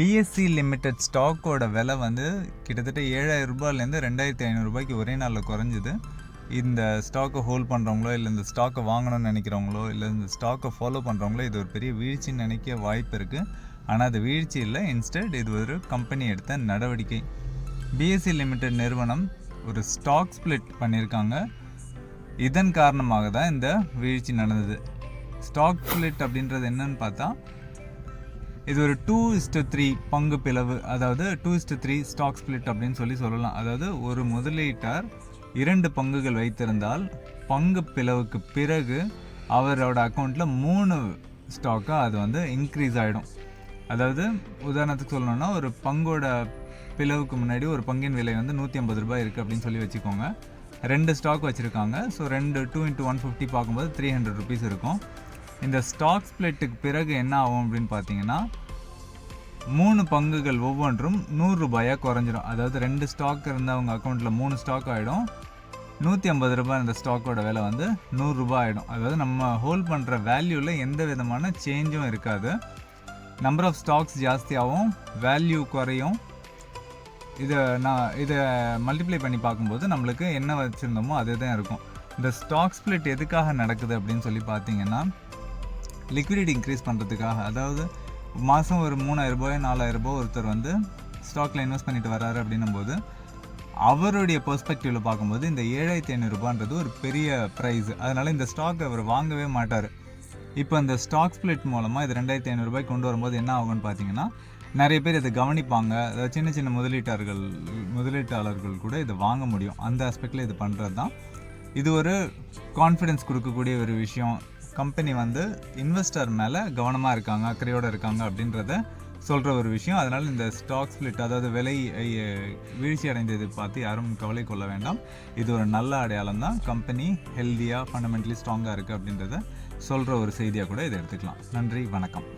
BSc limited ஸ்டாக்கோட விலை வந்து கிட்டத்தட்ட ஏழாயிரம் ரூபாயிலேருந்து ரெண்டாயிரத்தி ஐநூறுரூபாய்க்கு ஒரே நாளில் குறைஞ்சிது. இந்த ஸ்டாக்கை ஹோல்ட் பண்ணுறவங்களோ இல்லை இந்த ஸ்டாக்கை வாங்கணும்னு நினைக்கிறவங்களோ இல்லை இந்த ஸ்டாக்கை ஃபாலோ பண்ணுறவங்களோ இது ஒரு பெரிய வீழ்ச்சின்னு நினைக்க வாய்ப்பு இருக்குது ஆனால் அது வீழ்ச்சி இல்லை. இன்ஸ்டெட் இது ஒரு கம்பெனி எடுத்த நடவடிக்கை. பிஎஸ்சி லிமிடெட் நிறுவனம் ஒரு ஸ்டாக் ஸ்ப்ளிட் பண்ணியிருக்காங்க. இதன் காரணமாக தான் இந்த வீழ்ச்சி நடந்தது. ஸ்டாக் ஸ்ப்ளிட் அப்படின்றது என்னன்னு பார்த்தா இது ஒரு டூ இஸ்டு த்ரீ பங்கு பிளவு அதாவது two is to three stock split அப்படின்னு சொல்லி சொல்லலாம். அதாவது ஒரு முதலீட்டார் இரண்டு பங்குகள் வைத்திருந்தால் பங்கு பிளவுக்கு பிறகு அவரோட அக்கௌண்ட்டில் மூணு ஸ்டாக்காக அது வந்து இன்க்ரீஸ் ஆகிடும் அதாவது உதாரணத்துக்கு சொல்லணும்னா ஒரு பங்கோட பிளவுக்கு முன்னாடி ஒரு பங்கின் விலை வந்து நூற்றி ஐம்பது ரூபாய் இருக்குது அப்படின்னு சொல்லி வச்சுக்கோங்க. ரெண்டு ஸ்டாக் வச்சுருக்காங்க. ஸோ ரெண்டு டூ இன்ட்டு ஒன் ஃபிஃப்டி பார்க்கும்போது த்ரீ ஹண்ட்ரட் ருபீஸ் இருக்கும். இந்த ஸ்டாக் ஸ்பிளிட்டுக்கு பிறகு என்ன ஆகும் அப்படின்னு பார்த்தீங்கன்னா மூணு பங்குகள் ஒவ்வொன்றும் நூறுரூபாயாக குறைஞ்சிரும். அதாவது ரெண்டு ஸ்டாக் இருந்தால் அவங்க அக்கௌண்ட்டில் மூணு ஸ்டாக் ஆகிடும் நூற்றி ஐம்பது ரூபாய் அந்த ஸ்டாக்கோட விலை வந்து நூறுரூபா ஆகிடும் அதாவது நம்ம ஹோல்ட் பண்ணுற வேல்யூவில் எந்த விதமான சேஞ்சும் இருக்காது. நம்பர் ஆஃப் ஸ்டாக்ஸ் ஜாஸ்தியாகவும் வேல்யூ குறையும். இதை நான் இதை மல்டிப்ளை பண்ணி பார்க்கும்போது நம்மளுக்கு என்ன வச்சுருந்தோமோ அதே தான் இருக்கும். இந்த ஸ்டாக் ஸ்பிளிட் எதுக்காக நடக்குது அப்படின்னு சொல்லி பார்த்தீங்கன்னா லிக்விடிட்டி இன்க்ரீஸ் பண்ணுறதுக்காக அதாவது மாதம் ஒரு மூணாயிரரூபாய் நாலாயிரரூபா நாலாயிரம் ரூபாய் ஒருத்தர் வந்து ஸ்டாக்ல இன்வெஸ்ட் பண்ணிட்டு வராரு அப்படின்னும் போது அவருடைய பெர்ஸ்பெக்டிவில் பார்க்கும்போது இந்த ஏழாயிரத்தி ஐநூறுரூபான்றது ஒரு பெரிய ப்ரைஸ் அதனால இந்த ஸ்டாக் அவர் வாங்கவே மாட்டார். இப்போ இந்த ஸ்டாக் ஸ்ப்ளிட் மூலமாக இது ரெண்டாயிரத்தி ஐநூறுரூபாய்க்கு கொண்டு வரும்போது என்ன ஆகும்னு பார்த்தீங்கன்னா நிறைய பேர் இதை கவனிப்பாங்க. அதாவது சின்ன சின்ன முதலீட்டாளர்கள் முதலீட்டாளர்கள் கூட இதை வாங்க முடியும். அந்த ஆஸ்பெக்டில் இது பண்ணுறது தான் இது ஒரு கான்ஃபிடென்ஸ் கொடுக்கக்கூடிய ஒரு விஷயம். கம்பெனி வந்து இன்வெஸ்டர் மேலே கவனமாக இருக்காங்க அக்கறையோடு இருக்காங்க அப்படின்றத சொல்கிற ஒரு விஷயம். அதனால் இந்த ஸ்டாக் ஸ்ப்ளிட் அதாவது விலை வீழ்ச்சி அடைந்தது பார்த்து யாரும் கவலை கொள்ள வேண்டாம். இது ஒரு நல்ல அடையாளம் தான். கம்பெனி ஹெல்த்தியாக ஃபண்டமெண்டலி ஸ்ட்ராங்காக இருக்குது அப்படின்றத சொல்கிற ஒரு செய்தியாக கூட இதை எடுத்துக்கலாம். நன்றி வணக்கம்.